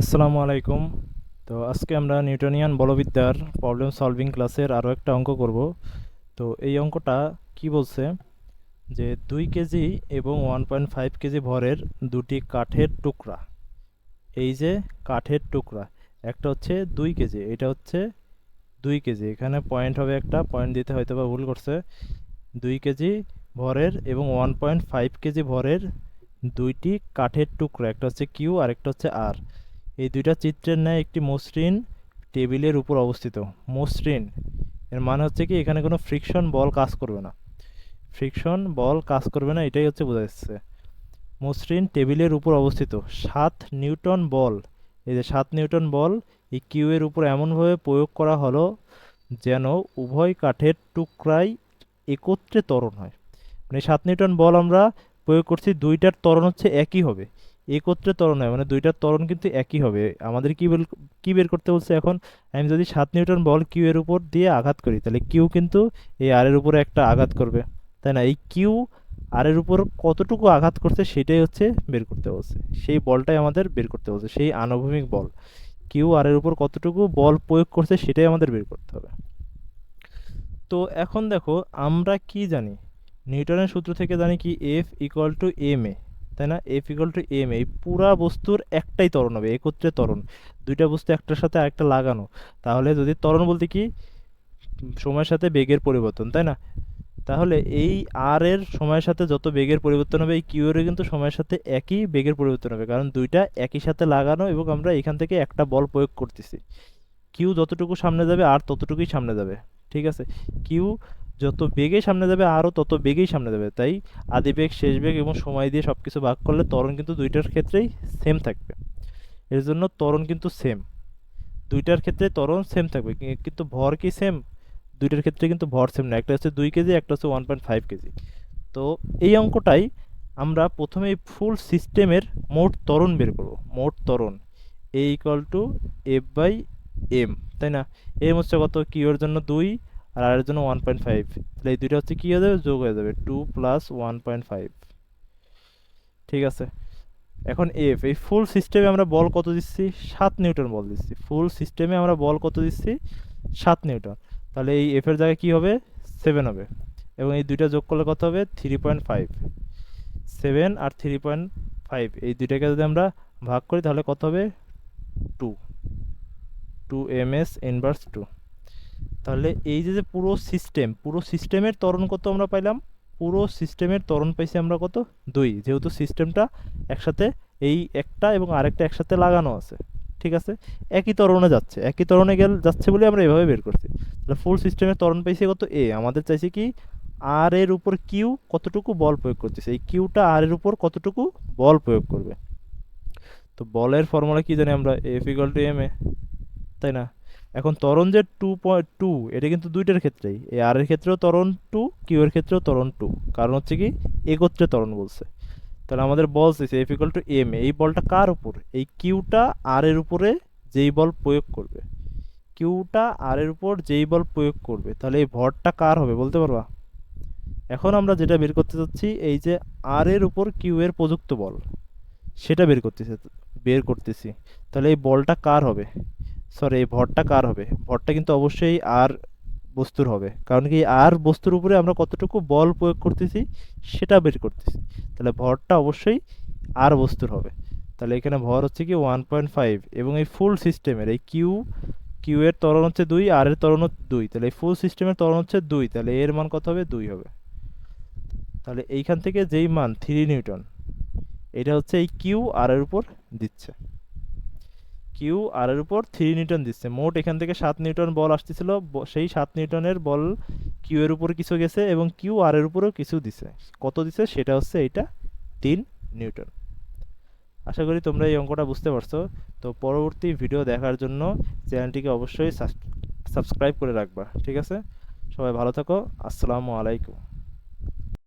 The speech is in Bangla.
আসসালামু আলাইকুম। তো আজকে আমরা নিউটনিয়ান বলবিদ্যার প্রবলেম সলভিং ক্লাসের আরও একটা অঙ্ক করব। তো এই অঙ্কটা কি বলছে? যে দুই কেজি এবং ওয়ান পয়েন্ট ফাইভ কেজি ভরের দুটি কাঠের টুকরা। এই যে কাঠের টুকরা, একটা হচ্ছে দুই কেজি, এটা হচ্ছে দুই কেজি। এখানে পয়েন্ট হবে একটা পয়েন্ট দিতে হয়তো বা ভুল করছে। দুই কেজি ভরের এবং ওয়ান পয়েন্ট ফাইভ কেজি ভরের দুইটি কাঠের টুকরা, একটা হচ্ছে কিউ আর একটা হচ্ছে আর এই দুইটা চিত্রের ন্যায় একটি মসৃণ টেবিলের উপর অবস্থিত। মসৃণ, এর মানে হচ্ছে কি এখানে কোনো ফ্রিকশন বল কাজ করবে না। ফ্রিকশন বল কাজ করবে না, এটাই হচ্ছে বোঝা যাচ্ছে। মসৃণ টেবিলের উপর অবস্থিত। সাত নিউটন বল, এই যে সাত নিউটন বল, এই কিউয়ের উপর এমনভাবে প্রয়োগ করা হলো যেন উভয় কাঠের টুকরাই একত্রে ত্বরণ হয়। মানে সাত নিউটন বল আমরা প্রয়োগ করছি, দুইটার ত্বরণ হচ্ছে একই হবে। একত্রে ত্বরণ হয় মানে দুইটার ত্বরণ কিন্তু একই হবে। আমাদের কি কি বের করতে বলছে এখন? আমি যদি সাত নিউটন বল কিউ এর উপর দিয়ে আঘাত করি, তাহলে কিউ কিন্তু এই আর এর উপরে একটা আঘাত করবে। তাই না? এই কিউ আর এর উপর কতটুকু আঘাত করছে সেটাই হচ্ছে বের করতে বলছে। সেই বলটাই আমাদের বের করতে বলছে, সেই আনুভূমিক বল। কিউ আর এর উপর কতটুকু বল প্রয়োগ করছে সেটাই আমাদের বের করতে হবে। তো এখন দেখো, আমরা কি জানি? নিউটনের সূত্র থেকে জানি কি F equal to M A তাই না? এফ ইকুয়াল টু এম এই পুরা বস্তুর একটাই ত্বরণ হবে, একত্রে ত্বরণ। দুইটা বস্তু একটার সাথে আরেকটা লাগানো। তাহলে যদি ত্বরণ বলতে কি? সময়ের সাথে বেগের পরিবর্তন, তাই না? তাহলে এই আর এর সময়ের সাথে যত বেগের পরিবর্তন হবে, এই কিউ এর কিন্তু সময়ের সাথে একই বেগের পরিবর্তন হবে। কারণ দুইটা একই সাথে লাগানো এবং আমরা এখান থেকে একটা বল প্রয়োগ করতেছি। কিউ যতটুকু সামনে যাবে আর ততটুকুই সামনে যাবে। ঠিক আছে? কিউ যত বেগে সামনে যাবে আরও তত বেগেই সামনে যাবে। তাই আদি বেগ, শেষ বেগ এবং সময় দিয়ে সব কিছু ভাগ করলে ত্বরণ কিন্তু দুইটার ক্ষেত্রেই সেম থাকবে। এর জন্য ত্বরণ কিন্তু সেম দুইটার ক্ষেত্রে ত্বরণ সেম থাকবে কিন্তু ভর কি সেম দুইটার ক্ষেত্রে কিন্তু ভর সেম না। একটা হচ্ছে দুই কেজি, একটা হচ্ছে ওয়ান পয়েন্ট ফাইভ কেজি। তো এই অঙ্কটাই আমরা প্রথমে ফুল সিস্টেমের মোট ত্বরণ বের করব। মোট ত্বরণ A equal to F by M তাই না? এম হচ্ছে কত? কিউ এর জন্য দুই আর আর এর জন্য ওয়ান পয়েন্ট ফাইভ তাহলে এই দুইটা হচ্ছে কি হয়ে যাবে? যোগ হয়ে যাবে। Two plus one point five ঠিক আছে? এখন এফ এই ফুল সিস্টেমে আমরা বল কত দিচ্ছি? সাত নিউটন বল দিচ্ছি। ফুল সিস্টেমে আমরা বল কত দিচ্ছি? সাত নিউটন। তাহলে এই এফ এর জায়গায় কি হবে? সেভেন হবে। এবং এই দুইটা যোগ করলে কত হবে? থ্রি পয়েন্ট ফাইভ সেভেন আর থ্রি পয়েন্ট ফাইভ এই দুইটাকে যদি আমরা ভাগ করি, তাহলে কত হবে? Two two M S inverse two তাহলে এই যে যে পুরো সিস্টেম পুরো সিস্টেমের ত্বরণ কত আমরা পাইলাম? পুরো সিস্টেমের ত্বরণ পাইছি আমরা কত? দুই। যেহেতু সিস্টেমটা একসাথে এই একটা এবং আরেকটা একসাথে লাগানো আছে। ঠিক আছে? একই ত্বরণে যাচ্ছে। একই ত্বরণে গেল, যাচ্ছে বলে আমরা এভাবে বের করছি। তাহলে ফুল সিস্টেমের ত্বরণ পাইছি কত? এ আমাদের চাইছে কি? আর এর উপর কিউ কতটুকু বল প্রয়োগ করতেছে এই কিউটা আর এর উপর কতটুকু বল প্রয়োগ করবে? তো বলের ফর্মুলা কি জানি আমরা? F equal to M A তাই না? এখন ত্বরণ যে টু পয়েন্ট টু এটা কিন্তু দুইটার ক্ষেত্রেই। এই আর এর ক্ষেত্রেও তরণ টু কিউ এর ক্ষেত্রেও ত্বরণ টু কারণ হচ্ছে কি, একত্রে তরণ বলছে। তাহলে আমাদের বল বলছে এফ ইকুয়াল টু এম এই বলটা কার উপর? এই কিউটা আর এর উপরে যেই বল প্রয়োগ করবে। কিউটা আর এর উপর যেই বল প্রয়োগ করবে। তাহলে এই ভরটা কার হবে বলতে পারবা? এখন আমরা যেটা বের করতে চাচ্ছি এই যে আর এর উপর কিউ এর প্রযুক্ত বল, সেটা বের করতেছে, বের করতেছি। তাহলে এই বলটা কার হবে? সরি এই ভরটা কার হবে? ভরটা কিন্তু অবশ্যই আর বস্তুর হবে। কারণ কি আর বস্তুর উপরে আমরা কতটুকু বল প্রয়োগ করতেছি, সেটা বের করতেছি। তাহলে ভরটা অবশ্যই আর বস্তুর হবে। তাহলে এখানে ভর হচ্ছে কি ওয়ান পয়েন্ট ফাইভ এবং এই ফুল সিস্টেমের এই কিউ কিউ এর ত্বরণ হচ্ছে দুই আর এর ত্বরণ দুই। তাহলে এই ফুল সিস্টেমের ত্বরণ হচ্ছে দুই, তাহলে এর মান কত হবে? দুই হবে। তাহলে এইখান থেকে যেই মান থ্রি নিউটন, এটা হচ্ছে এই কিউ আর এর উপর দিচ্ছে। কিউ আর এর উপর থ্রি নিউটন দিচ্ছে। মোট এখান থেকে সাত নিউটন বল আসতেছিল। সেই সাত নিউটনের বল কিউ এর উপর কিছু গেছে এবং কিউ আর এর উপরেও কিছু দিছে। কত দিছে? সেটা হচ্ছে এইটা তিন নিউটন আশা করি তোমরা এই অঙ্কটা বুঝতে পারছ। তো পরবর্তী ভিডিও দেখার জন্য চ্যানেলটিকে অবশ্যই সাবস্ক্রাইব করে রাখবা। ঠিক আছে? সবাই ভালো থাকো। আসসালামু আলাইকুম।